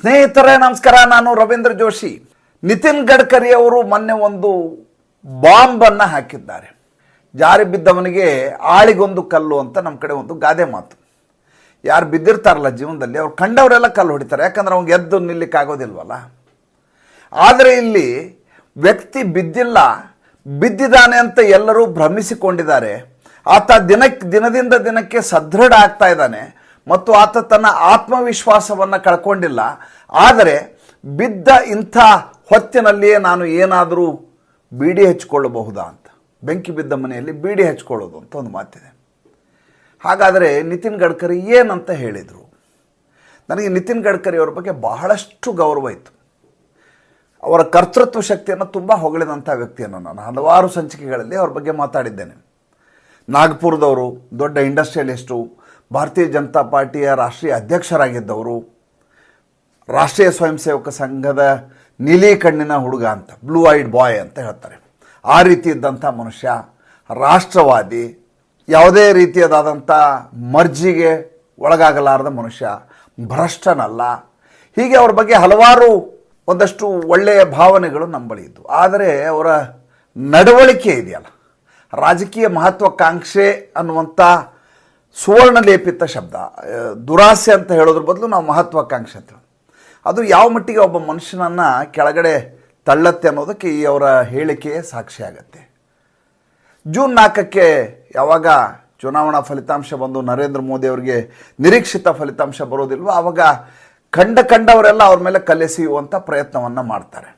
ಸ್ನೇಹಿತರೇ, ನಮಸ್ಕಾರ. ನಾನು ರವೀಂದ್ರ ಜೋಶಿ. ನಿತಿನ್ ಗಡ್ಕರಿ ಅವರು ಮೊನ್ನೆ ಒಂದು ಬಾಂಬನ್ನು ಹಾಕಿದ್ದಾರೆ. ಜಾರಿ ಬಿದ್ದವನಿಗೆ ಆಳಿಗೊಂದು ಕಲ್ಲು ಅಂತ ನಮ್ಮ ಕಡೆ ಒಂದು ಗಾದೆ ಮಾತು. ಯಾರು ಬಿದ್ದಿರ್ತಾರಲ್ಲ ಜೀವನದಲ್ಲಿ, ಅವ್ರು ಕಂಡವರೆಲ್ಲ ಕಲ್ಲು ಹೊಡಿತಾರೆ. ಯಾಕಂದ್ರೆ ಅವ್ನಿಗೆ ಎದ್ದು ನಿಲ್ಲಿಕ್ಕಾಗೋದಿಲ್ವಲ್ಲ. ಆದರೆ ಇಲ್ಲಿ ವ್ಯಕ್ತಿ ಬಿದ್ದಿಲ್ಲ, ಬಿದ್ದಿದ್ದಾನೆ ಅಂತ ಎಲ್ಲರೂ ಭ್ರಮಿಸಿಕೊಂಡಿದ್ದಾರೆ. ಆತ ದಿನಕ್ಕೆ ದಿನದಿಂದ ದಿನಕ್ಕೆ ಸದೃಢ ಆಗ್ತಾ ಇದ್ದಾನೆ. ಮತ್ತು ಆತ ತನ್ನ ಆತ್ಮವಿಶ್ವಾಸವನ್ನು ಕಳ್ಕೊಂಡಿಲ್ಲ. ಆದರೆ ಬಿದ್ದ ಇಂಥ ಹೊತ್ತಿನಲ್ಲಿಯೇ ನಾನು ಏನಾದರೂ ಬೀಡಿ ಹಚ್ಕೊಳ್ಳಬಹುದಾ ಅಂತ. ಬೆಂಕಿ ಬಿದ್ದ ಮನೆಯಲ್ಲಿ ಬೀಡಿ ಹಚ್ಕೊಳ್ಳೋದು ಅಂತ ಒಂದು ಮಾತಿದೆ. ಹಾಗಾದರೆ ನಿತಿನ್ ಗಡ್ಕರಿ ಏನಂತ ಹೇಳಿದರು? ನನಗೆ ನಿತಿನ್ ಗಡ್ಕರಿ ಅವರ ಬಗ್ಗೆ ಬಹಳಷ್ಟು ಗೌರವ ಇತ್ತು. ಅವರ ಕರ್ತೃತ್ವ ಶಕ್ತಿಯನ್ನು ತುಂಬ ಹೊಗಳಿದಂಥ ವ್ಯಕ್ತಿಯನ್ನು ನಾನು. ಹಲವಾರು ಸಂಚಿಕೆಗಳಲ್ಲಿ ಅವ್ರ ಬಗ್ಗೆ ಮಾತಾಡಿದ್ದೇನೆ. ನಾಗ್ಪುರದವರು ದೊಡ್ಡ ಇಂಡಸ್ಟ್ರಿಯಲಿಸ್ಟು ಭಾರತೀಯ ಜನತಾ ಪಾರ್ಟಿಯ ರಾಷ್ಟ್ರೀಯ ಅಧ್ಯಕ್ಷರಾಗಿದ್ದವರು, ರಾಷ್ಟ್ರೀಯ ಸ್ವಯಂ ಸೇವಕ ಸಂಘದ ನೀಲಿ ಕಣ್ಣಿನ ಹುಡುಗ ಅಂತ ಬ್ಲೂ ಐಡ್ ಬಾಯ್ ಅಂತ ಹೇಳ್ತಾರೆ. ಆ ರೀತಿ ಇದ್ದಂಥ ಮನುಷ್ಯ ರಾಷ್ಟ್ರವಾದಿ, ಯಾವುದೇ ರೀತಿಯದಾದಂಥ ಮರ್ಜಿಗೆ ಒಳಗಾಗಲಾರದ ಮನುಷ್ಯ, ಭ್ರಷ್ಟನಲ್ಲ. ಹೀಗೆ ಅವ್ರ ಬಗ್ಗೆ ಹಲವಾರು ಒಂದಷ್ಟು ಒಳ್ಳೆಯ ಭಾವನೆಗಳು ನಮ್ಮ ಬಳಿ ಇದ್ದು ಆದರೆ ಅವರ ನಡವಳಿಕೆ ಇದೆಯಲ್ಲ. ರಾಜಕೀಯ ಮಹತ್ವಾಕಾಂಕ್ಷೆ ಅನ್ನುವಂಥ ಸುವರ್ಣ ಲೇಪಿತ ಶಬ್ದ ದುರಾಸೆ ಅಂತ ಹೇಳೋದ್ರ ಬದಲು ನಾವು ಮಹತ್ವಾಕಾಂಕ್ಷೆ ಅಂತ. ಅದು ಯಾವ ಮಟ್ಟಿಗೆ ಒಬ್ಬ ಮನುಷ್ಯನನ್ನು ಕೆಳಗಡೆ ತಳ್ಳತ್ತೆ ಅನ್ನೋದಕ್ಕೆ ಈ ಅವರ ಹೇಳಿಕೆ ಸಾಕ್ಷಿಯಾಗತ್ತೆ ಜೂನ್ ನಾಲ್ಕಕ್ಕೆ ಯಾವಾಗ ಚುನಾವಣಾ ಫಲಿತಾಂಶ ಬಂದು ನರೇಂದ್ರ ಮೋದಿ ಅವರಿಗೆ ನಿರೀಕ್ಷಿತ ಫಲಿತಾಂಶ ಬರೋದಿಲ್ವೋ ಆವಾಗ ಕಂಡ ಕಂಡವರೆಲ್ಲ ಅವ್ರ ಮೇಲೆ ಕಲೆಸೆಯುವಂಥ ಪ್ರಯತ್ನವನ್ನು ಮಾಡ್ತಾರೆ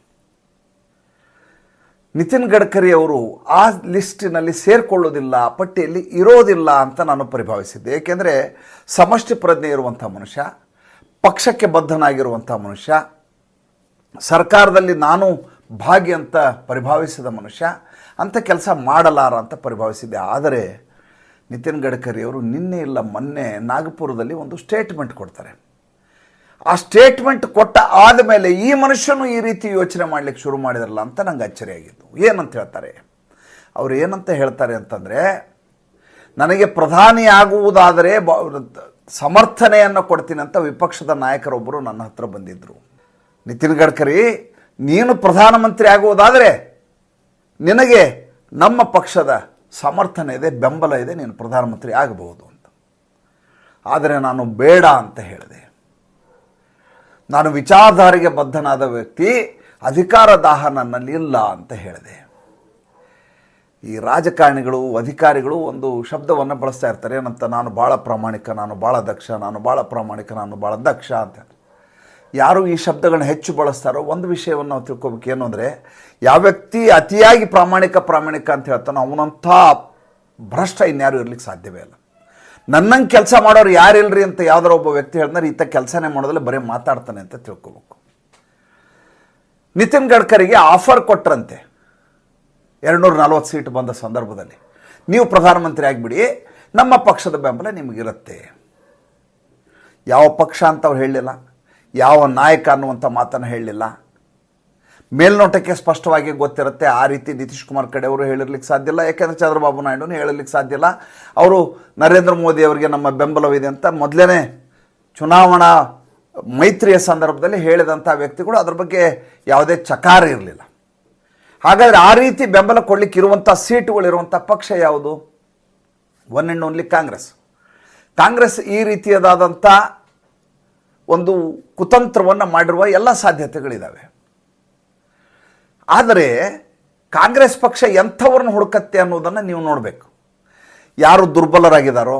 ನಿತಿನ್ ಗಡ್ಕರಿ ಅವರು ಆ ಲಿಸ್ಟಿನಲ್ಲಿ ಸೇರಿಕೊಳ್ಳೋದಿಲ್ಲ, ಪಟ್ಟಿಯಲ್ಲಿ ಇರೋದಿಲ್ಲ ಅಂತ ನಾನು ಪರಿಭಾವಿಸಿದ್ದೆ. ಏಕೆಂದರೆ ಸಮಷ್ಟಿ ಪ್ರಜ್ಞೆ ಇರುವಂಥ ಮನುಷ್ಯ, ಪಕ್ಷಕ್ಕೆ ಬದ್ಧನಾಗಿರುವಂಥ ಮನುಷ್ಯ, ಸರ್ಕಾರದಲ್ಲಿ ನಾನು ಭಾಗಿ ಅಂತ ಪರಿಭಾವಿಸಿದ ಮನುಷ್ಯ, ಅಂಥ ಕೆಲಸ ಮಾಡಲಾರ ಅಂತ ಪರಿಭಾವಿಸಿದ್ದೆ. ಆದರೆ ನಿತಿನ್ ಗಡ್ಕರಿ ಅವರು ನಿನ್ನೆ ಇಲ್ಲ ಮೊನ್ನೆ ನಾಗಪುರದಲ್ಲಿ ಒಂದು ಸ್ಟೇಟ್ಮೆಂಟ್ ಕೊಡ್ತಾರೆ. ಆ ಸ್ಟೇಟ್ಮೆಂಟ್ ಕೊಟ್ಟ ಆದಮೇಲೆ ಈ ಮನುಷ್ಯನು ಈ ರೀತಿ ಯೋಚನೆ ಮಾಡಲಿಕ್ಕೆ ಶುರು ಮಾಡಿದ್ರಲ್ಲ ಅಂತ ನಂಗೆ ಅಚ್ಚರಿಯಾಗಿತ್ತು ಏನಂತ ಹೇಳ್ತಾರೆ? ಅವ್ರು ಏನಂತ ಹೇಳ್ತಾರೆ ಅಂತಂದರೆ, ನನಗೆ ಪ್ರಧಾನಿ ಆಗುವುದಾದರೆ ಬ ಸಮರ್ಥನೆಯನ್ನು ಕೊಡ್ತೀನಿ ಅಂತ ವಿಪಕ್ಷದ ನಾಯಕರೊಬ್ಬರು ನನ್ನ ಹತ್ರ ಬಂದಿದ್ದರು ನಿತಿನ್ ಗಡ್ಕರಿ, ನೀನು ಪ್ರಧಾನಮಂತ್ರಿ ಆಗುವುದಾದರೆ ನಿನಗೆ ನಮ್ಮ ಪಕ್ಷದ ಸಮರ್ಥನೆ ಇದೆ, ಬೆಂಬಲ ಇದೆ, ನೀನು ಪ್ರಧಾನಮಂತ್ರಿ ಆಗಬಹುದು ಅಂತ. ಆದರೆ ನಾನು ಬೇಡ ಅಂತ ಹೇಳಿದೆ. ನಾನು ವಿಚಾರಧಾರೆಗೆ ಬದ್ಧನಾದ ವ್ಯಕ್ತಿ, ಅಧಿಕಾರ ದಾಹ ನನ್ನಲ್ಲಿ ಇಲ್ಲ ಅಂತ ಹೇಳಿದೆ. ಈ ರಾಜಕಾರಣಿಗಳು, ಅಧಿಕಾರಿಗಳು ಒಂದು ಶಬ್ದವನ್ನು ಬಳಸ್ತಾ ಇರ್ತಾರೆ. ಏನಂತ, ನಾನು ಭಾಳ ಪ್ರಾಮಾಣಿಕ, ನಾನು ಭಾಳ ದಕ್ಷ, ನಾನು ಭಾಳ ಪ್ರಾಮಾಣಿಕ, ನಾನು ಭಾಳ ದಕ್ಷ ಅಂತ ಯಾರು ಈ ಶಬ್ದಗಳನ್ನ ಹೆಚ್ಚು ಬಳಸ್ತಾರೋ ಒಂದು ವಿಷಯವನ್ನು ನಾವು ತಿಳ್ಕೊಬೇಕು. ಏನು ಅಂದರೆ, ಯಾವ ವ್ಯಕ್ತಿ ಅತಿಯಾಗಿ ಪ್ರಾಮಾಣಿಕ ಪ್ರಾಮಾಣಿಕ ಅಂತ ಹೇಳ್ತಾನೋ ಅವನಂಥ ಭ್ರಷ್ಟ ಇನ್ಯಾರು ಇರ್ಲಿಕ್ಕೆ ಸಾಧ್ಯವೇ ಇಲ್ಲ. ನನ್ನಂಗೆ ಕೆಲಸ ಮಾಡೋರು ಯಾರಿಲ್ರಿ ಅಂತ ಯಾವ್ದಾರ ಒಬ್ಬ ವ್ಯಕ್ತಿ ಹೇಳಿದ್ರೆ ಈತ ಕೆಲಸನೇ ಮಾಡೋದಲ್ಲ, ಬರೀ ಮಾತಾಡ್ತಾನೆ ಅಂತ ತಿಳ್ಕೊಬೇಕು. ನಿತಿನ್ ಗಡ್ಕರಿಗೆ ಆಫರ್ ಕೊಟ್ರಂತೆ. ಎರಡುನೂರ ನಲ್ವತ್ತು ಸೀಟ್ ಬಂದ ಸಂದರ್ಭದಲ್ಲಿ. ನೀವು ಪ್ರಧಾನಮಂತ್ರಿ ಆಗಿಬಿಡಿ, ನಮ್ಮ ಪಕ್ಷದ ಬೆಂಬಲ ನಿಮಗಿರುತ್ತೆ. ಯಾವ ಪಕ್ಷ ಅಂತ ಅವ್ರು ಹೇಳಲಿಲ್ಲ, ಯಾವ ನಾಯಕ ಅನ್ನುವಂಥ ಮಾತನ್ನು ಹೇಳಲಿಲ್ಲ ಮೇಲ್ನೋಟಕ್ಕೆ ಸ್ಪಷ್ಟವಾಗಿ ಗೊತ್ತಿರುತ್ತೆ. ಆ ರೀತಿ ನಿತೀಶ್ ಕುಮಾರ್ ಕಡೆ ಅವರು ಹೇಳಿರ್ಲಿಕ್ಕೆ ಸಾಧ್ಯ ಇಲ್ಲ. ಯಾಕೆಂದರೆ ಚಂದ್ರಬಾಬು ನಾಯ್ಡುನು ಹೇಳಲಿಕ್ಕೆ ಸಾಧ್ಯ ಇಲ್ಲ. ಅವರು ನರೇಂದ್ರ ಮೋದಿ ಅವರಿಗೆ ನಮ್ಮ ಬೆಂಬಲವಿದೆ ಅಂತ ಮೊದಲೇ ಚುನಾವಣಾ ಮೈತ್ರಿಯ ಸಂದರ್ಭದಲ್ಲಿ ಹೇಳಿದಂಥ ವ್ಯಕ್ತಿಗಳು ಅದ್ರ ಬಗ್ಗೆ ಯಾವುದೇ ಚಕಾರ ಇರಲಿಲ್ಲ. ಹಾಗಾದರೆ ಆ ರೀತಿ ಬೆಂಬಲ ಕೊಡಲಿಕ್ಕೆ ಇರುವಂಥ ಸೀಟುಗಳಿರುವಂಥ ಪಕ್ಷ ಯಾವುದು? One and only Congress. Congress ಈ ರೀತಿಯದಾದಂಥ ಒಂದು ಕುತಂತ್ರವನ್ನು ಮಾಡಿರುವ ಎಲ್ಲ ಸಾಧ್ಯತೆಗಳಿದ್ದಾವೆ ಆದರೆ ಕಾಂಗ್ರೆಸ್ ಪಕ್ಷ ಎಂಥವ್ರನ್ನ ಹುಡುಕತ್ತೆ ಅನ್ನೋದನ್ನು ನೀವು ನೋಡಬೇಕು. ಯಾರು ದುರ್ಬಲರಾಗಿದ್ದಾರೋ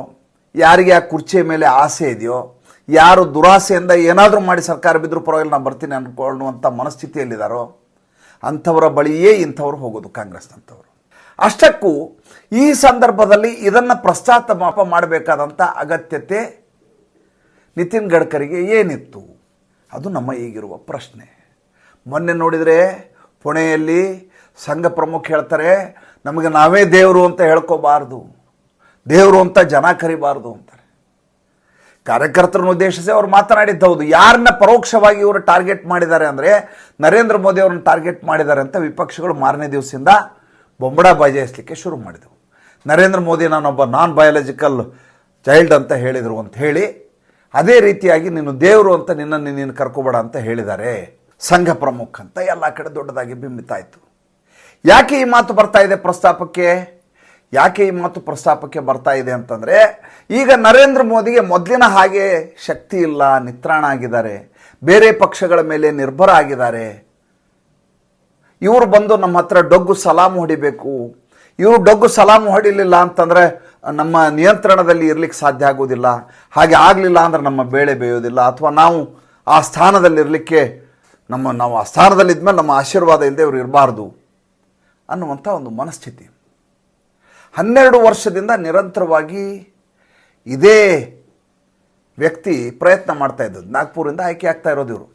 ಯಾರಿಗೆ ಆ ಕುರ್ಚಿಯ ಮೇಲೆ ಆಸೆ ಇದೆಯೋ, ಯಾರು ದುರಾಸೆಯಿಂದ ಏನಾದರೂ ಮಾಡಿ ಸರ್ಕಾರ ಬಿದ್ದರೂ ಪರವಾಗಿಲ್ಲ, ನಾನು ಬರ್ತೀನಿ ಅಂದ್ಕೊಳ್ಳುವಂಥ ಮನಸ್ಥಿತಿಯಲ್ಲಿದ್ದಾರೋ ಅಂಥವರ ಬಳಿಯೇ ಇಂಥವ್ರು ಹೋಗೋದು ಕಾಂಗ್ರೆಸ್ನಂಥವ್ರು. ಅಷ್ಟಕ್ಕೂ ಈ ಸಂದರ್ಭದಲ್ಲಿ ಇದನ್ನು ಪ್ರಸ್ತಾಪ ಮಾಡಬೇಕಾದಂಥ ಅಗತ್ಯತೆ ನಿತಿನ್ ಗಡ್ಕರಿಗೆ ಏನಿತ್ತು? ಅದು ನಮ್ಮ ಈಗಿರುವ ಪ್ರಶ್ನೆ. ಮೊನ್ನೆ ನೋಡಿದರೆ ಪುಣೆಯಲ್ಲಿ ಸಂಘ ಪ್ರಮುಖ ಹೇಳ್ತಾರೆ, ನಮಗೆ ನಾವೇ ದೇವರು ಅಂತ ಹೇಳ್ಕೋಬಾರ್ದು. ದೇವರು ಅಂತ ಜನ ಕರಿಬಾರ್ದು ಅಂತಾರೆ. ಕಾರ್ಯಕರ್ತರನ್ನು ಉದ್ದೇಶಿಸಿ ಅವ್ರು ಮಾತನಾಡಿದ್ದು ಹೌದು. ಯಾರನ್ನ ಪರೋಕ್ಷವಾಗಿ ಇವರು ಟಾರ್ಗೆಟ್ ಮಾಡಿದ್ದಾರೆ ಅಂದರೆ ನರೇಂದ್ರ ಮೋದಿ ಅವ್ರನ್ನ ಟಾರ್ಗೆಟ್ ಮಾಡಿದ್ದಾರೆ ಅಂತ ವಿಪಕ್ಷಗಳು ಮಾರನೇ ದಿವಸದಿಂದ ಬೊಂಬಡ ಬಾಜಾಯಿಸಲಿಕ್ಕೆ ಶುರು ಮಾಡಿದವು. ನರೇಂದ್ರ ಮೋದಿ ನಾನೊಬ್ಬ ನಾನ್ ಬಯಾಲಜಿಕಲ್ ಚೈಲ್ಡ್ ಅಂತ ಹೇಳಿದರು ಅಂತ ಹೇಳಿ, ಅದೇ ರೀತಿಯಾಗಿ ನೀನು ದೇವರು ಅಂತ ನಿನ್ನನ್ನು ನೀನು ಕರ್ಕೋಬೇಡ ಅಂತ ಹೇಳಿದ್ದಾರೆ. ಸಂಘ ಪ್ರಮುಖ ಅಂತ ಎಲ್ಲ ಕಡೆ ದೊಡ್ಡದಾಗಿ ಬಿಂಬಿತ ಆಯಿತು ಯಾಕೆ ಈ ಮಾತು ಬರ್ತಾ ಇದೆ ಪ್ರಸ್ತಾಪಕ್ಕೆ? ಯಾಕೆ ಈ ಮಾತು ಪ್ರಸ್ತಾಪಕ್ಕೆ ಬರ್ತಾ ಇದೆ ಅಂತಂದರೆ, ಈಗ ನರೇಂದ್ರ ಮೋದಿಗೆ ಮೊದಲಿನ ಹಾಗೆ ಶಕ್ತಿ ಇಲ್ಲ, ನಿತ್ರಾಣ ಆಗಿದ್ದಾರೆ, ಬೇರೆ ಪಕ್ಷಗಳ ಮೇಲೆ ನಿರ್ಭರ ಆಗಿದ್ದಾರೆ. ಇವರು ಬಂದು ನಮ್ಮ ಹತ್ರ ಡೊಗ್ಗು ಸಲಾಮು ಹೊಡಿಬೇಕು. ಇವರು ಡೊಗ್ಗು ಸಲಾಮು ಹೊಡಿಲಿಲ್ಲ ಅಂತಂದರೆ ನಮ್ಮ ನಿಯಂತ್ರಣದಲ್ಲಿ ಇರಲಿಕ್ಕೆ ಸಾಧ್ಯ ಆಗೋದಿಲ್ಲ ಹಾಗೆ ಆಗಲಿಲ್ಲ ಅಂದ್ರೆ ನಮ್ಮ ಬೇಳೆ ಬೇಯೋದಿಲ್ಲ. ಅಥವಾ ನಾವು ಆ ಸ್ಥಾನದಲ್ಲಿರಲಿಕ್ಕೆ ನಮ್ಮ, ನಾವು ಆ ಸ್ಥಾನದಲ್ಲಿದ್ಮೇಲೆ ನಮ್ಮ ಆಶೀರ್ವಾದ ಇಲ್ಲದೆ ಅವರು ಇರಬಾರ್ದು ಅನ್ನುವಂಥ ಒಂದು ಮನಸ್ಥಿತಿ. ಹನ್ನೆರಡು ವರ್ಷದಿಂದ ನಿರಂತರವಾಗಿ ಇದೇ ವ್ಯಕ್ತಿ ಪ್ರಯತ್ನ ಮಾಡ್ತಾ ಇದ್ದದ್ದು. ನಾಗ್ಪುರಿಂದ ಆಯ್ಕೆ ಆಗ್ತಾ ಇರೋದು ಇವರು.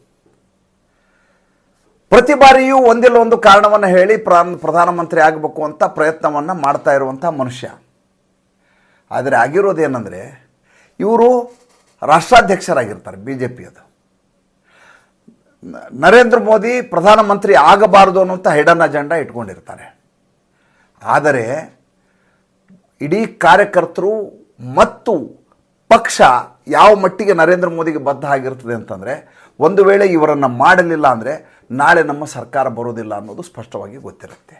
ಪ್ರತಿ ಬಾರಿಯೂ ಒಂದಿಲ್ಲ ಒಂದು ಕಾರಣವನ್ನು ಹೇಳಿ ಪ್ರಾನ್ ಪ್ರಧಾನಮಂತ್ರಿ ಆಗಬೇಕು ಅಂತ ಪ್ರಯತ್ನವನ್ನು ಮಾಡ್ತಾ ಇರುವಂಥ ಮನುಷ್ಯ. ಆದರೆ ಆಗಿರೋದೇನೆಂದರೆ ಇವರು ರಾಷ್ಟ್ರಾಧ್ಯಕ್ಷರಾಗಿರ್ತಾರೆ ಬಿ ಜೆ ಪಿಯದು ನರೇಂದ್ರ ಮೋದಿ ಪ್ರಧಾನಮಂತ್ರಿ ಆಗಬಾರದು ಅನ್ನುವಂಥ ಹೆಡನ್ ಅಜೆಂಡಾ ಇಟ್ಕೊಂಡಿರ್ತಾರೆ. ಆದರೆ ಇಡೀ ಕಾರ್ಯಕರ್ತರು ಮತ್ತು ಪಕ್ಷ ಯಾವ ಮಟ್ಟಿಗೆ ನರೇಂದ್ರ ಮೋದಿಗೆ ಬದ್ಧ ಆಗಿರ್ತದೆ ಅಂತಂದರೆ, ಒಂದು ವೇಳೆ ಇವರನ್ನು ಮಾಡಲಿಲ್ಲ ಅಂದರೆ ನಾಳೆ ನಮ್ಮ ಸರ್ಕಾರ ಬರೋದಿಲ್ಲ ಅನ್ನೋದು ಸ್ಪಷ್ಟವಾಗಿ ಗೊತ್ತಿರುತ್ತೆ.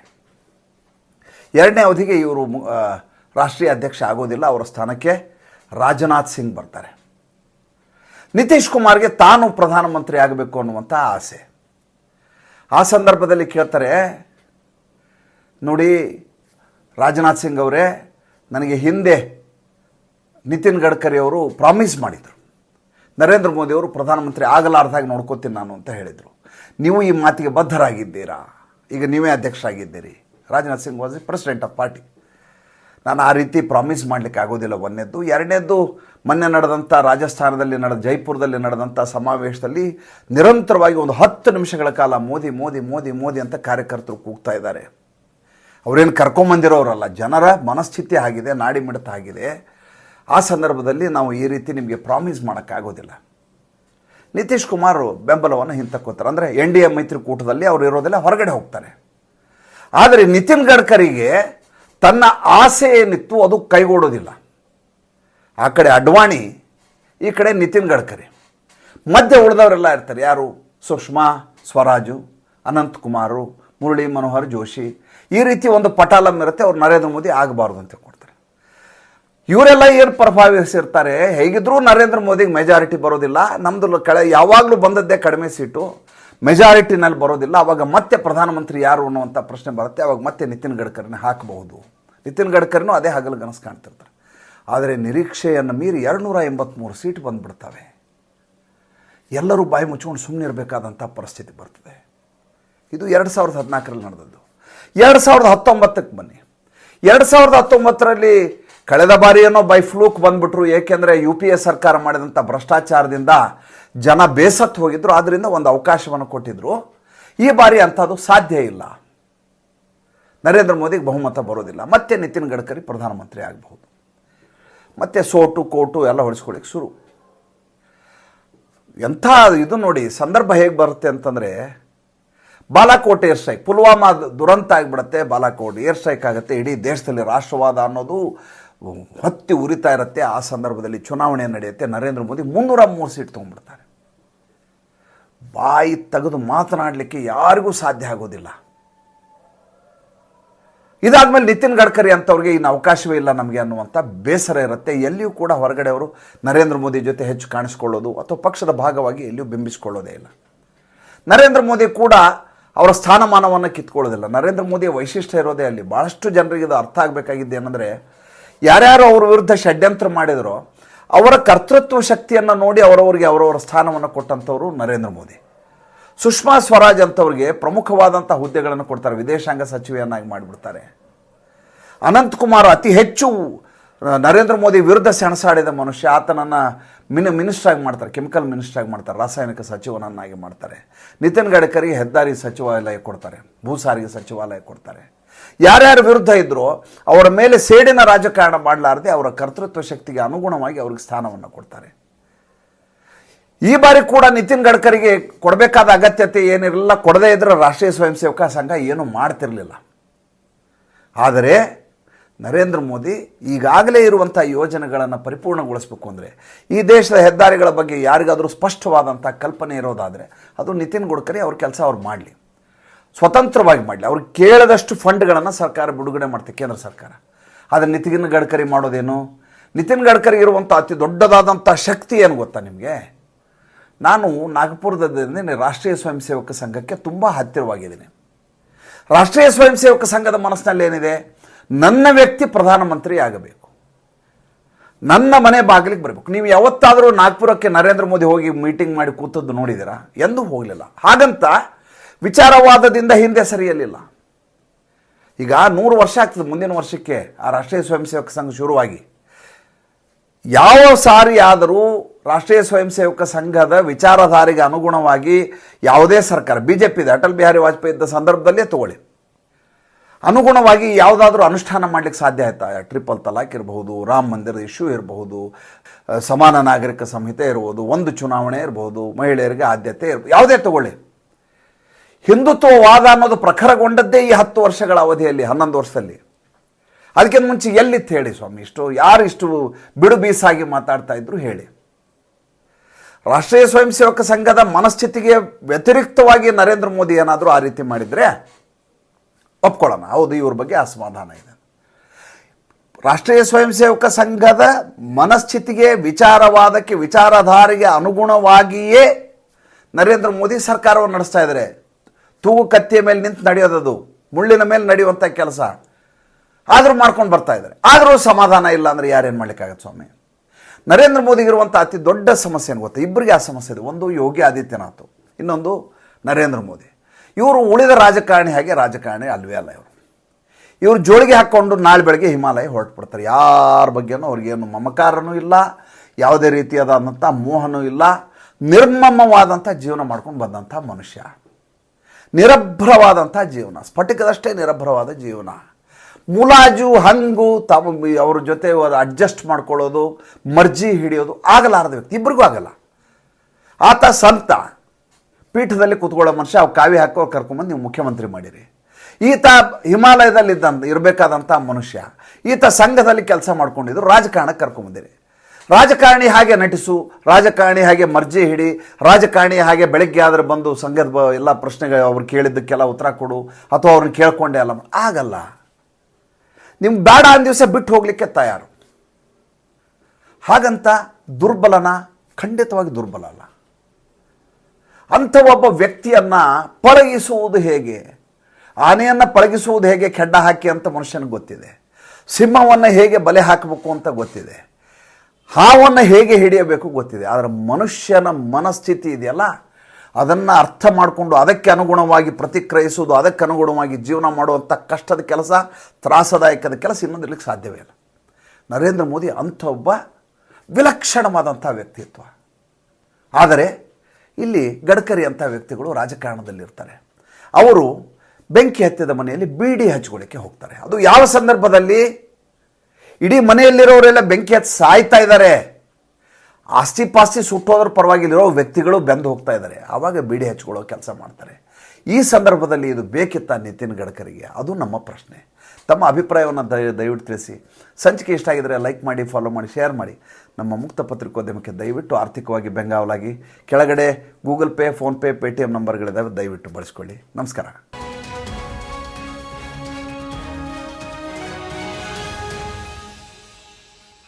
ಎರಡನೇ ಅವಧಿಗೆ ಇವರು ರಾಷ್ಟ್ರೀಯ ಅಧ್ಯಕ್ಷ ಆಗೋದಿಲ್ಲ, ಅವರ ಸ್ಥಾನಕ್ಕೆ ರಾಜನಾಥ್ ಸಿಂಗ್ ಬರ್ತಾರೆ. ನಿತೀಶ್ ಕುಮಾರ್ಗೆ ತಾನು ಪ್ರಧಾನಮಂತ್ರಿ ಆಗಬೇಕು ಅನ್ನುವಂಥ ಆಸೆ. ಆ ಸಂದರ್ಭದಲ್ಲಿ ಕೇಳ್ತಾರೆ, ನೋಡಿ, ರಾಜನಾಥ್ ಸಿಂಗ್ ಅವರೇ, ನನಗೆ ಹಿಂದೆ ನಿತಿನ್ ಗಡ್ಕರಿ ಅವರು ಪ್ರಾಮಿಸ್ ಮಾಡಿದರು. ನರೇಂದ್ರ ಮೋದಿ ಅವರು ಪ್ರಧಾನಮಂತ್ರಿ ಆಗಲಾರ್ದಾಗಿ ನೋಡ್ಕೋತೀನಿ ನಾನು ಅಂತ ಹೇಳಿದರು. ನೀವು ಈ ಮಾತಿಗೆ ಬದ್ಧರಾಗಿದ್ದೀರಾ? ಈಗ ನೀವೇ ಅಧ್ಯಕ್ಷರಾಗಿದ್ದೀರಿ. Rajnath Singh was president of party ನಾನು ಆ ರೀತಿ ಪ್ರಾಮಿಸ್ ಮಾಡಲಿಕ್ಕೆ ಆಗೋದಿಲ್ಲ. ಒಂದನೇದ್ದು. ಎರಡನೇದ್ದು, ಮೊನ್ನೆ ನಡೆದಂಥ ರಾಜಸ್ಥಾನದಲ್ಲಿ ನಡೆದ ಜೈಪುರದಲ್ಲಿ ನಡೆದಂಥ ಸಮಾವೇಶದಲ್ಲಿ ನಿರಂತರವಾಗಿ ಒಂದು ಹತ್ತು ನಿಮಿಷಗಳ ಕಾಲ ಮೋದಿ ಮೋದಿ ಮೋದಿ ಮೋದಿ ಅಂತ ಕಾರ್ಯಕರ್ತರು ಕೂಗ್ತಾ ಇದ್ದಾರೆ. ಅವರೇನು ಕರ್ಕೊಂಬಂದಿರೋರಲ್ಲ. ಜನರ ಮನಸ್ಥಿತಿ ಆಗಿದೆ, ನಾಡಿ ಮಿಡಿತ ಆಗಿದೆ. ಆ ಸಂದರ್ಭದಲ್ಲಿ ನಾವು ಈ ರೀತಿ ನಿಮಗೆ ಪ್ರಾಮಿಸ್ ಮಾಡೋಕ್ಕಾಗೋದಿಲ್ಲ ನಿತೀಶ್ ಕುಮಾರ್ ಬೆಂಬಲವನ್ನು ಹಿಂತಕ್ಕೋತಾರೆ ಅಂದರೆ ಎನ್ ಡಿ ಎ ಮೈತ್ರಿಕೂಟದಲ್ಲಿ ಅವರು ಇರೋದೆಲ್ಲ ಹೊರಗಡೆ ಹೋಗ್ತಾರೆ. ಆದರೆ ನಿತಿನ್ ಗಡ್ಕರಿಗೆ ತನ್ನ ಆಸೆ ಏನಿತ್ತು ಅದು ಕೈಗೂಡೋದಿಲ್ಲ. ಆ ಕಡೆ ಅಡ್ವಾಣಿ, ಈ ಕಡೆ ನಿತಿನ್ ಗಡ್ಕರಿ. ಮಧ್ಯೆ ಉಳಿದವರೆಲ್ಲ ಇರ್ತಾರೆ. ಯಾರು? ಸುಷ್ಮಾ, ಸ್ವರಾಜು ಅನಂತಕುಮಾರು ಮುರಳಿ ಮನೋಹರ್ ಜೋಶಿ. ಈ ರೀತಿ ಒಂದು ಪಟಾಲಂ ಇರುತ್ತೆ. ಅವ್ರು ನರೇಂದ್ರ ಮೋದಿ ಆಗಬಾರ್ದು ಅಂತ ಕೊಡ್ತಾರೆ. ಇವರೆಲ್ಲ ಏನು ಪ್ರಭಾವಿಸಿರ್ತಾರೆ? ಹೇಗಿದ್ರೂ ನರೇಂದ್ರ ಮೋದಿಗೆ ಮೆಜಾರಿಟಿ ಬರೋದಿಲ್ಲ. ನಮ್ಮದು ಕಳೆ ಯಾವಾಗಲೂ ಬಂದದ್ದೇ ಕಡಿಮೆ ಸೀಟು ಮೆಜಾರಿಟಿನಲ್ಲಿ ಬರೋದಿಲ್ಲ. ಅವಾಗ ಮತ್ತೆ ಪ್ರಧಾನಮಂತ್ರಿ ಯಾರು ಅನ್ನುವಂಥ ಪ್ರಶ್ನೆ ಬರುತ್ತೆ. ಅವಾಗ ಮತ್ತೆ ನಿತಿನ್ ಗಡ್ಕರಿನ ಹಾಕಬಹುದು. ನಿತಿನ್ ಗಡ್ಕರಿನೂ ಅದೇ ಹಗಲು ಗನಸು ಕಾಣ್ತಿರ್ತಾರೆ. ಆದರೆ ನಿರೀಕ್ಷೆಯನ್ನು ಮೀರಿ ಎರಡುನೂರ ಎಂಬತ್ತ್ಮೂರು ಸೀಟ್ ಬಂದುಬಿಡ್ತವೆ. ಎಲ್ಲರೂ ಬಾಯಿ ಮುಚ್ಕೊಂಡು ಸುಮ್ಮನೆ ಇರಬೇಕಾದಂಥ ಪರಿಸ್ಥಿತಿ ಬರ್ತದೆ. ಇದು ಎರಡು ಸಾವಿರದ ಹದಿನಾಲ್ಕರಲ್ಲಿ ನಡೆದದ್ದು. ಎರಡು ಸಾವಿರದ ಹತ್ತೊಂಬತ್ತಕ್ಕೆ ಬನ್ನಿ. ಎರಡು ಸಾವಿರದ ಹತ್ತೊಂಬತ್ತರಲ್ಲಿ ಕಳೆದ ಬಾರಿ ಏನೋ ಬೈ ಫ್ಲೂಕ್ ಬಂದ್ಬಿಟ್ರು ಏಕೆಂದರೆ ಯು ಪಿ ಎ ಸರ್ಕಾರ ಮಾಡಿದಂಥ ಭ್ರಷ್ಟಾಚಾರದಿಂದ ಜನ ಬೇಸತ್ತು ಹೋಗಿದ್ರು ಆದ್ದರಿಂದ ಒಂದು ಅವಕಾಶವನ್ನು ಕೊಟ್ಟಿದ್ರು. ಈ ಬಾರಿ ಅಂಥದ್ದು ಸಾಧ್ಯ ಇಲ್ಲ. ನರೇಂದ್ರ ಮೋದಿಗೆ ಬಹುಮತ ಬರೋದಿಲ್ಲ. ಮತ್ತೆ ನಿತಿನ್ ಗಡ್ಕರಿ ಪ್ರಧಾನಮಂತ್ರಿ ಆಗಬಹುದು. ಮತ್ತೆ ಸೋಟು, ಕೋಟು ಎಲ್ಲ ಹೊಡಿಸ್ಕೊಳ್ಳಿಕ್ಕೆ ಶುರು. ಎಂಥ ಇದು ನೋಡಿ, ಸಂದರ್ಭ ಹೇಗೆ ಬರುತ್ತೆ ಅಂತಂದರೆ, ಬಾಲಾಕೋಟ್ ಏರ್ ಸ್ಟ್ರೈಕ್ ಪುಲ್ವಾಮಾ ದುರಂತ ಆಗಿಬಿಡುತ್ತೆ, ಬಾಲಾಕೋಟ್ ಏರ್ ಸ್ಟ್ರೈಕ್ ಆಗುತ್ತೆ, ಇಡೀ ದೇಶದಲ್ಲಿ ರಾಷ್ಟ್ರವಾದ ಅನ್ನೋದು ಹೊತ್ತಿ ಉರಿತಾ ಇರುತ್ತೆ, ಆ ಸಂದರ್ಭದಲ್ಲಿ ಚುನಾವಣೆ ನಡೆಯುತ್ತೆ. ನರೇಂದ್ರ ಮೋದಿ ಮುನ್ನೂರ ಮೂರು ಸೀಟ್ ತೊಗೊಂಡ್ಬಿಡ್ತಾರೆ. ಬಾಯಿ ತೆಗೆದು ಮಾತನಾಡಲಿಕ್ಕೆ ಯಾರಿಗೂ ಸಾಧ್ಯ ಆಗೋದಿಲ್ಲ. ಇದಾದ್ಮೇಲೆ ನಿತಿನ್ ಗಡ್ಕರಿ ಅಂತವ್ರಿಗೆ ಇನ್ನು ಅವಕಾಶವೇ ಇಲ್ಲ ನಮಗೆ ಅನ್ನುವಂಥ ಬೇಸರ ಇರುತ್ತೆ. ಎಲ್ಲಿಯೂ ಕೂಡ ಹೊರಗಡೆ ಅವರು ನರೇಂದ್ರ ಮೋದಿ ಜೊತೆ ಹೆಚ್ಚು ಕಾಣಿಸ್ಕೊಳ್ಳೋದು ಅಥವಾ ಪಕ್ಷದ ಭಾಗವಾಗಿ ಎಲ್ಲಿಯೂ ಬಿಂಬಿಸ್ಕೊಳ್ಳೋದೇ ಇಲ್ಲ. ನರೇಂದ್ರ ಮೋದಿ ಕೂಡ ಅವರ ಸ್ಥಾನಮಾನವನ್ನು ಕಿತ್ಕೊಳ್ಳೋದಿಲ್ಲ. ನರೇಂದ್ರ ಮೋದಿಯ ವೈಶಿಷ್ಟ್ಯ ಇರೋದೇ ಅಲ್ಲಿ. ಭಾಳಷ್ಟು ಜನರಿಗೆ ಇದು ಅರ್ಥ ಆಗಬೇಕಾಗಿದ್ದು ಏನಂದರೆ ಯಾರ್ಯಾರು ಅವ್ರ ವಿರುದ್ಧ ಷಡ್ಯಂತ್ರ ಮಾಡಿದರೋ ಅವರ ಕರ್ತೃತ್ವ ಶಕ್ತಿಯನ್ನು ನೋಡಿ ಅವರವರಿಗೆ ಅವರವರ ಸ್ಥಾನವನ್ನು ಕೊಟ್ಟಂಥವರು ನರೇಂದ್ರ ಮೋದಿ. ಸುಷ್ಮಾ ಸ್ವರಾಜ್ ಅಂತವ್ರಿಗೆ ಪ್ರಮುಖವಾದಂಥ ಹುದ್ದೆಗಳನ್ನು ಕೊಡ್ತಾರೆ, ವಿದೇಶಾಂಗ ಸಚಿವೆಯನ್ನಾಗಿ ಮಾಡಿಬಿಡ್ತಾರೆ. ಅನಂತಕುಮಾರ್ ಅತಿ ಹೆಚ್ಚು ನರೇಂದ್ರ ಮೋದಿ ವಿರುದ್ಧ ಸೆಣಸಾಡಿದ ಮನುಷ್ಯ, ಆತನನ್ನು ಮಿನ, ಮಿನಿಸ್ಟರ್ ಆಗಿ ಮಾಡ್ತಾರೆ, ಕೆಮಿಕಲ್ ಮಿನಿಸ್ಟರ್ ಆಗಿ ಮಾಡ್ತಾರೆ, ರಾಸಾಯನಿಕ ಸಚಿವನನ್ನಾಗಿ ಮಾಡ್ತಾರೆ. ನಿತಿನ್ ಗಡ್ಕರಿ ಹೆದ್ದಾರಿ ಸಚಿವಾಲಯ ಕೊಡ್ತಾರೆ ಭೂ ಸಾರಿಗೆ ಸಚಿವಾಲಯ ಕೊಡ್ತಾರೆ. ಯಾರ್ಯಾರ ವಿರುದ್ಧ ಇದ್ರೋ ಅವರ ಮೇಲೆ ಸೇಡಿನ ರಾಜಕಾರಣ ಮಾಡಲಾರದೆ ಅವರ ಕರ್ತೃತ್ವ ಶಕ್ತಿಗೆ ಅನುಗುಣವಾಗಿ ಅವ್ರಿಗೆ ಸ್ಥಾನವನ್ನು ಕೊಡ್ತಾರೆ. ಈ ಬಾರಿ ಕೂಡ ನಿತಿನ್ ಗಡ್ಕರಿಗೆ ಕೊಡಬೇಕಾದ ಅಗತ್ಯತೆ ಏನಿರಲಿಲ್ಲ, ಕೊಡದೇ ಇದ್ರೆ ರಾಷ್ಟ್ರೀಯ ಸ್ವಯಂ ಸೇವಕ ಸಂಘ ಏನು ಮಾಡ್ತಿರಲಿಲ್ಲ. ಆದರೆ ನರೇಂದ್ರ ಮೋದಿ ಈಗಾಗಲೇ ಇರುವಂಥ ಯೋಜನೆಗಳನ್ನು ಪರಿಪೂರ್ಣಗೊಳಿಸಬೇಕು ಅಂದರೆ, ಈ ದೇಶದ ಹೆದ್ದಾರಿಗಳ ಬಗ್ಗೆ ಯಾರಿಗಾದರೂ ಸ್ಪಷ್ಟವಾದಂಥ ಕಲ್ಪನೆ ಇರೋದಾದರೆ ಅದು ನಿತಿನ್ ಗಡ್ಕರಿ ಅವ್ರ ಕೆಲಸ ಅವ್ರು ಮಾಡಲಿ. ಸ್ವತಂತ್ರವಾಗಿ ಮಾಡಲಿ. ಅವ್ರು ಕೇಳದಷ್ಟು ಫಂಡ್ಗಳನ್ನು ಸರ್ಕಾರ ಬಿಡುಗಡೆ ಮಾಡುತ್ತೆ ಕೇಂದ್ರ ಸರ್ಕಾರ. ಆದರೆ ನಿತಿನ್ ಗಡ್ಕರಿ ಮಾಡೋದೇನು? ನಿತಿನ್ ಗಡ್ಕರಿ ಇರುವಂಥ ಅತಿ ದೊಡ್ಡದಾದಂಥ ಶಕ್ತಿ ಏನು ಗೊತ್ತಾ ನಿಮಗೆ? ನಾನು ನಾಗಪುರದಲ್ಲಿ ರಾಷ್ಟ್ರೀಯ ಸ್ವಯಂ ಸೇವಕ ಸಂಘಕ್ಕೆ ತುಂಬ ಹತ್ತಿರವಾಗಿದ್ದೀನಿ. ರಾಷ್ಟ್ರೀಯ ಸ್ವಯಂ ಸೇವಕ ಸಂಘದ ಮನಸ್ಸಿನಲ್ಲಿ ಏನಿದೆ? ನನ್ನ ವ್ಯಕ್ತಿ ಪ್ರಧಾನಮಂತ್ರಿ ಆಗಬೇಕು. ನನ್ನ ಮನೆ ಬಾಗಿಲಿಗೆ ಬರಬೇಕು. ನೀವು ಯಾವತ್ತಾದರೂ ನಾಗ್ಪುರಕ್ಕೆ ನರೇಂದ್ರ ಮೋದಿ ಹೋಗಿ ಮೀಟಿಂಗ್ ಮಾಡಿ ಕೂತದ್ದು ನೋಡಿದಿರಾ ಎಂದೂ ಹೋಗಲಿಲ್ಲ. ಹಾಗಂತ ವಿಚಾರವಾದದಿಂದ ಹಿಂದೆ ಸರಿಯಲಿಲ್ಲ. ಈಗ ನೂರು ವರ್ಷ ಆಗ್ತದೆ, ಮುಂದಿನ ವರ್ಷಕ್ಕೆ ಆ ರಾಷ್ಟ್ರೀಯ ಸ್ವಯಂ ಸೇವಕ ಸಂಘ ಶುರುವಾಗಿ. ಯಾವ ಸಾರಿ ಆದರೂ ರಾಷ್ಟ್ರೀಯ ಸ್ವಯಂ ಸೇವಕ ಸಂಘದ ವಿಚಾರಧಾರೆಗೆ ಅನುಗುಣವಾಗಿ ಯಾವುದೇ ಸರ್ಕಾರ ಬಿ ಜೆ ಪಿ ಇದೆ, ಅಟಲ್ ಬಿಹಾರಿ ವಾಜಪೇಯಿ ಇದ್ದ ಸಂದರ್ಭದಲ್ಲೇ ತಗೊಳ್ಳಿ. ಅನುಗುಣವಾಗಿ ಯಾವುದಾದ್ರೂ ಅನುಷ್ಠಾನ ಮಾಡಲಿಕ್ಕೆ ಸಾಧ್ಯ ಆಯ್ತಾ? ಟ್ರಿಪಲ್ ತಲಾಕ್ ಇರಬಹುದು, ರಾಮ ಮಂದಿರದ ಇಶ್ಯೂ ಇರಬಹುದು ಸಮಾನ ನಾಗರಿಕ ಸಂಹಿತೆ ಇರ್ಬೋದು, ಒಂದು ಚುನಾವಣೆ ಇರಬಹುದು ಮಹಿಳೆಯರಿಗೆ ಆದ್ಯತೆ ಇರ್ಬೋದು ಯಾವುದೇ ತಗೊಳ್ಳಿ. ಹಿಂದುತ್ವವಾದ ಅನ್ನೋದು ಪ್ರಖರಗೊಂಡದ್ದೇ ಈ ಹತ್ತು ವರ್ಷಗಳ ಅವಧಿಯಲ್ಲಿ, ಹನ್ನೊಂದು ವರ್ಷದಲ್ಲಿ. ಅದಕ್ಕಿಂತ ಮುಂಚೆ ಎಲ್ಲಿತ್ತು ಹೇಳಿ ಸ್ವಾಮಿ? ಇಷ್ಟು, ಯಾರು ಇಷ್ಟು ಬಿಡು ಬೀಸಾಗಿ ಮಾತಾಡ್ತಾ ಇದ್ರು ಹೇಳಿ. ರಾಷ್ಟ್ರೀಯ ಸ್ವಯಂ ಸೇವಕ ಸಂಘದ ಮನಸ್ಥಿತಿಗೆ ವ್ಯತಿರಿಕ್ತವಾಗಿ ನರೇಂದ್ರ ಮೋದಿ ಏನಾದರೂ ಆ ರೀತಿ ಮಾಡಿದರೆ ಒಪ್ಕೊಳ್ಳೋಣ. ಹೌದು, ಇವ್ರ ಬಗ್ಗೆ ಅಸಮಾಧಾನ ಇದೆ. ರಾಷ್ಟ್ರೀಯ ಸ್ವಯಂ ಸೇವಕ ಸಂಘದ ಮನಸ್ಥಿತಿಗೆ ವಿಚಾರವಾದಕ್ಕೆ ವಿಚಾರಧಾರೆಗೆ ಅನುಗುಣವಾಗಿಯೇ ನರೇಂದ್ರ ಮೋದಿ ಸರ್ಕಾರವನ್ನು ನಡೆಸ್ತಾ ಇದ್ದಾರೆ. ತೂಗು ಕತ್ತಿಯ ಮೇಲೆ ನಿಂತು ನಡೆಯೋದದು. ಮುಳ್ಳಿನ ಮೇಲೆ ನಡೆಯುವಂಥ ಕೆಲಸ. ಆದರೂ ಮಾಡ್ಕೊಂಡು ಬರ್ತಾ ಇದ್ದಾರೆ. ಆದರೂ ಸಮಾಧಾನ ಇಲ್ಲ ಅಂದರೆ ಯಾರೇನು ಮಾಡ್ಲಿಕ್ಕಾಗತ್ತೆ ಸ್ವಾಮಿ? ನರೇಂದ್ರ ಮೋದಿಗಿರುವಂಥ ಅತಿ ದೊಡ್ಡ ಸಮಸ್ಯೆ ಏನು ಗೊತ್ತಾ? ಇಬ್ಬರಿಗೆ ಆ ಸಮಸ್ಯೆ ಇದೆ. ಒಂದು ಯೋಗಿ ಆದಿತ್ಯನಾಥ್, ಇನ್ನೊಂದು ನರೇಂದ್ರ ಮೋದಿ. ಇವರು ಉಳಿದ ರಾಜಕಾರಣಿ ಹಾಗೆ ರಾಜಕಾರಣಿ ಅಲ್ವೇ ಅಲ್ಲ ಇವರು. ಇವರು ಜೋಳಿಗೆ ಹಾಕ್ಕೊಂಡು ನಾಳೆ ಬೆಳಗ್ಗೆ ಹಿಮಾಲಯ ಹೊರಟುಬಿಡ್ತಾರೆ. ಯಾರ ಬಗ್ಗೆನೂ ಅವ್ರಿಗೇನು ಮಮಕಾರನೂ ಇಲ್ಲ, ಯಾವುದೇ ರೀತಿಯಾದಂಥ ಮೋಹನೂ ಇಲ್ಲ. ನಿರ್ಮಮವಾದಂಥ ಜೀವನ ಮಾಡ್ಕೊಂಡು ಬಂದಂಥ ಮನುಷ್ಯ. ನಿರಭ್ರವಾದಂಥ ಜೀವನ. ಸ್ಫಟಿಕದಷ್ಟೇ ನಿರಭ್ರವಾದ ಜೀವನ. ಮುಲಾಜು, ಹಂಗು, ತಾವು ಅವ್ರ ಜೊತೆ ಅಡ್ಜಸ್ಟ್ ಮಾಡ್ಕೊಳ್ಳೋದು, ಮರ್ಜಿ ಹಿಡಿಯೋದು ಆಗಲಾರದ ವ್ಯಕ್ತಿ ಇಬ್ಬರಿಗೂ ಆಗಲ್ಲ. ಆತ ಸಂತ. ಪೀಠದಲ್ಲಿ ಕೂತ್ಕೊಳ್ಳೋ ಮನುಷ್ಯ ಅವು ಕಾವಿ ಹಾಕೋ ಕರ್ಕೊಂಬಂದು ನೀವು ಮುಖ್ಯಮಂತ್ರಿ ಮಾಡಿರಿ. ಈತ ಹಿಮಾಲಯದಲ್ಲಿ ಇದ್ದಂತ ಇರಬೇಕಾದಂಥ ಮನುಷ್ಯ, ಈತ ಸಂಘದಲ್ಲಿ ಕೆಲಸ ಮಾಡ್ಕೊಂಡಿದ್ದು ರಾಜಕಾರಣಕ್ಕೆ ಕರ್ಕೊಂಬಂದಿರಿ. ರಾಜಕಾರಣಿ ಹಾಗೆ ನಟಿಸು, ರಾಜಕಾರಣಿ ಹಾಗೆ ಮರ್ಜಿ ಹಿಡಿ, ರಾಜಕಾರಣಿ ಹಾಗೆ ಬೆಳಗ್ಗೆ ಆದರೆ ಬಂದು ಸಂಘದ ಎಲ್ಲ ಪ್ರಶ್ನೆಗಳು ಅವ್ರು ಕೇಳಿದ್ದಕ್ಕೆಲ್ಲ ಉತ್ತರ ಕೊಡು ಅಥವಾ ಅವ್ರನ್ನ ಕೇಳ್ಕೊಂಡೆ ಅಲ್ಲ ಆಗಲ್ಲ. ನಿಮ್ಗೆ ಬೇಡ ಅಂದ ದಿವಸ ಬಿಟ್ಟು ಹೋಗಲಿಕ್ಕೆ ತಯಾರು. ಹಾಗಂತ ದುರ್ಬಲನ ಖಂಡಿತವಾಗಿ ದುರ್ಬಲ ಅಲ್ಲ. ಅಂಥ ಒಬ್ಬ ವ್ಯಕ್ತಿಯನ್ನು ಪಳಗಿಸುವುದು ಹೇಗೆ? ಆನೆಯನ್ನು ಪಳಗಿಸುವುದು ಹೇಗೆ? ಕೆಡ್ಡ ಹಾಕಿ ಅಂತ ಮನುಷ್ಯನಿಗೆ ಗೊತ್ತಿದೆ. ಸಿಂಹವನ್ನು ಹೇಗೆ ಬಲೆ ಹಾಕಬೇಕು ಅಂತ ಗೊತ್ತಿದೆ. ಹಾವನ್ನು ಹೇಗೆ ಹಿಡಿಯಬೇಕು ಗೊತ್ತಿದೆ. ಆದರೆ ಮನುಷ್ಯನ ಮನಸ್ಥಿತಿ ಇದೆಯಲ್ಲ, ಅದನ್ನು ಅರ್ಥ ಮಾಡಿಕೊಂಡು ಅದಕ್ಕೆ ಅನುಗುಣವಾಗಿ ಪ್ರತಿಕ್ರಯಿಸುವುದು, ಅದಕ್ಕೆ ಅನುಗುಣವಾಗಿ ಜೀವನ ಮಾಡುವಂಥ ಕಷ್ಟದ ಕೆಲಸ ತ್ರಾಸದಾಯಕದ ಕೆಲಸ ಇನ್ನೊಂದಿರಲಿಕ್ಕೆ ಸಾಧ್ಯವೇ ಇಲ್ಲ. ನರೇಂದ್ರ ಮೋದಿ ಅಂಥ ಒಬ್ಬ ವಿಲಕ್ಷಣವಾದಂಥ ವ್ಯಕ್ತಿತ್ವ. ಆದರೆ ಇಲ್ಲಿ ಗಡ್ಕರಿ ಅಂಥ ವ್ಯಕ್ತಿಗಳು ರಾಜಕಾರಣದಲ್ಲಿರ್ತಾರೆ. ಅವರು ಬೆಂಕಿ ಹತ್ತಿದ ಮನೆಯಲ್ಲಿ ಬೀಡಿ ಹಚ್ಕೊಳ್ಳಿಕ್ಕೆ ಹೋಗ್ತಾರೆ. ಅದು ಯಾವ ಸಂದರ್ಭದಲ್ಲಿ? ಇಡೀ ಮನೆಯಲ್ಲಿರೋರೆಲ್ಲ ಬೆಂಕಿ ಹತ್ತಿ ಸಾಯ್ತಾ ಇದ್ದಾರೆ. ಆಸ್ತಿ ಪಾಸ್ತಿ ಸುಟ್ಟೋದ್ರ ಪರವಾಗಿಲ್ಲಿರೋ ವ್ಯಕ್ತಿಗಳು ಬೆಂದು ಹೋಗ್ತಾ ಇದ್ದಾರೆ. ಆವಾಗ ಬೀಡಿ ಹಚ್ಕೊಳ್ಳೋ ಕೆಲಸ ಮಾಡ್ತಾರೆ. ಈ ಸಂದರ್ಭದಲ್ಲಿ ಇದು ಬೇಕಿತ್ತ ನಿತಿನ್ ಗಡ್ಕರಿಗೆ? ಅದು ನಮ್ಮ ಪ್ರಶ್ನೆ. ತಮ್ಮ ಅಭಿಪ್ರಾಯವನ್ನು ದಯ, ದಯವಿಟ್ಟು ತಿಳಿಸಿ. ಸಂಚಿಕೆ ಇಷ್ಟ ಆಗಿದರೆ ಲೈಕ್ ಮಾಡಿ, ಫಾಲೋ ಮಾಡಿ, ಶೇರ್ ಮಾಡಿ. ನಮ್ಮ ಮುಕ್ತ ಪತ್ರಿಕೋದ್ಯಮಕ್ಕೆ ದಯವಿಟ್ಟು ಆರ್ಥಿಕವಾಗಿ ಬೆಂಗಾವಲಾಗಿ. ಕೆಳಗಡೆ ಗೂಗಲ್ ಪೇ ಫೋನ್ಪೇ ಪೇಟಿಎಮ್ ನಂಬರ್ಗಳಿದ್ದಾವೆ, ದಯವಿಟ್ಟು ಬಳಸ್ಕೊಳ್ಳಿ. ನಮಸ್ಕಾರ.